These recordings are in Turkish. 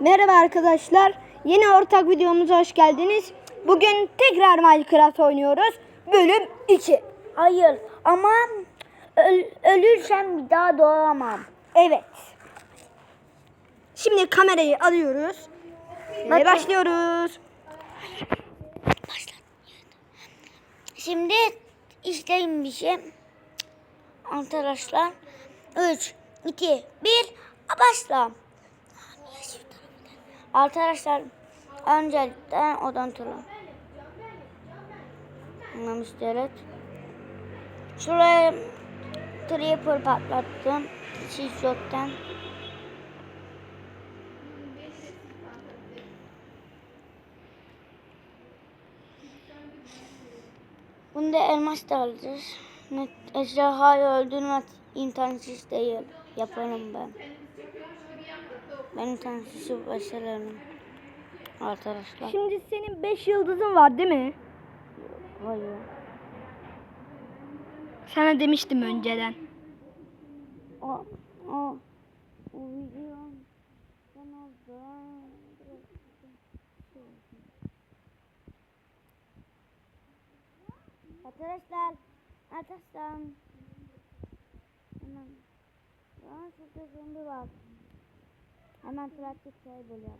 Merhaba arkadaşlar. Yeni ortak videomuza hoş geldiniz. Bugün tekrar Minecraft oynuyoruz. Bölüm 2. Hayır ama öl- ölürsem bir daha doğamam. Evet. Şimdi kamerayı alıyoruz. Ve başlıyoruz. Şimdi işleyin bir şey. Arkadaşlar 3, 2, 1 başla. Arkadaşlar öncelikle turu. Anlamış devlet. Şuraya triple patlattım. Yokken. Bunda elmas da alacağız. Ejderhayı öldürmek imkansız değil. Yaparım ben. Ben imkansızı başarırım. Arkadaşlar. Şimdi senin 5 yıldızın var değil mi? Hayır. Sana demiştim önceden. O, o, o video ben oldu. Arkadaşlar, arkadaşlar. Hemen. Aa, şurada zombi var. Hemen pratik şey buluyor.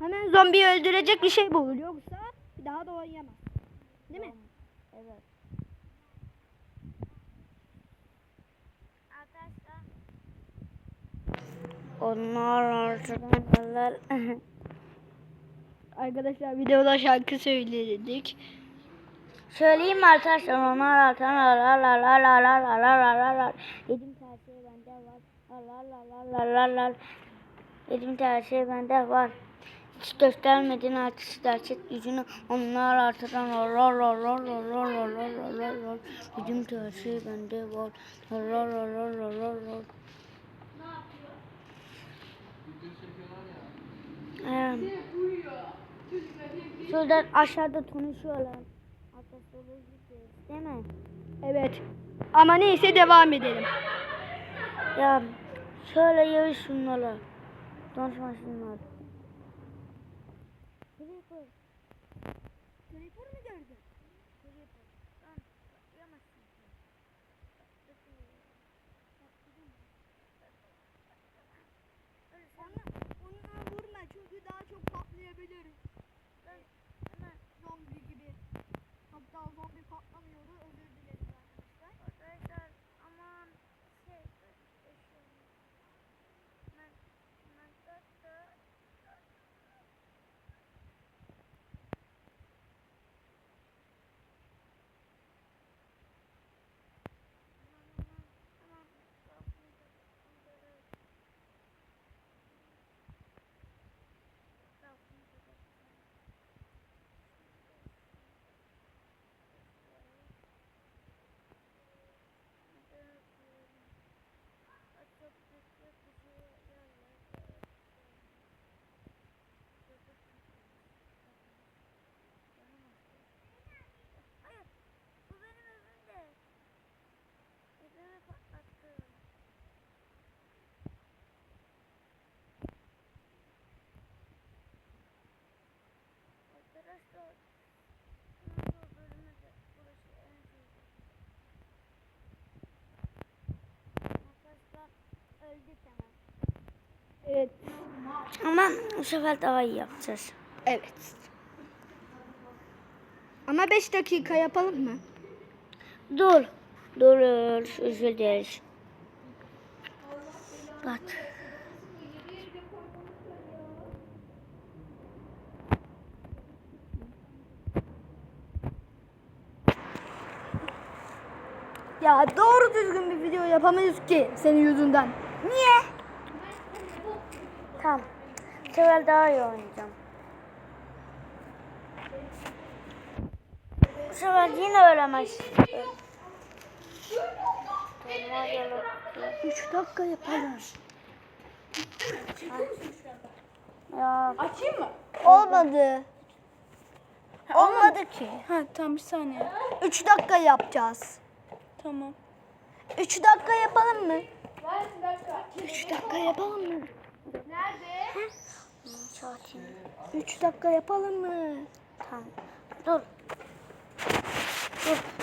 Hemen zombiyi öldürecek bir şey bulur. Yoksa bir daha da oynayamaz. Değil mi? Evet. Arkadaşlar. Onlar ortadan Arkadaşlar videoda şarkı söyledik. Söyleyeyim arkadaşlar? Onlar artan la la la la la la la la la la la. Yedim tersiye bende var. La la la la la la. Yedim tersiye bende var. Hiç göstermedin artık gerçek yüzünü. Onlar artadan la la la la la la la la la la bende var. La la la la la la la. Ee, Şurada aşağıda konuşuyorlar. Değil mi? Evet. Ama neyse devam edelim. Ya şöyle yarış şunları. Konuşmasınlar. Creeper. Creeper mi gördün? Creeper. Lan yapamazsın. Ona, onunla vurma çünkü daha çok patlayabilir. Hemen Zombi gibi. Hatta zombi patlamıyordu. Özür dileriz arkadaşlar. arkadaşlar aman şey eşim. Ben ben da da Hayır, bu benim evimde. Evimi patlattı. Arkadaşlar, bu bölümü de burası en sevdiğim. Arkadaşlar, öldük hemen. Evet. Ama bu sefer daha iyi yapacağız. Evet. Ama 5 dakika yapalım mı? Dur. Dur, özür dileriz. Bak. Ya doğru düzgün bir video yapamayız ki senin yüzünden. Niye? Tamam. Bu sefer daha iyi oynayacağım. Bu sefer yine ölemez. 3 dakika yapalım. Ya Açayım mı? Olmadı. Olmadı ki. Ha tamam bir saniye. 3 dakika yapacağız. Tamam. 3 dakika yapalım mı? 3 dakika. dakika yapalım mı? Sakin. 3 dakika yapalım mı? Tamam. Dur. Dur.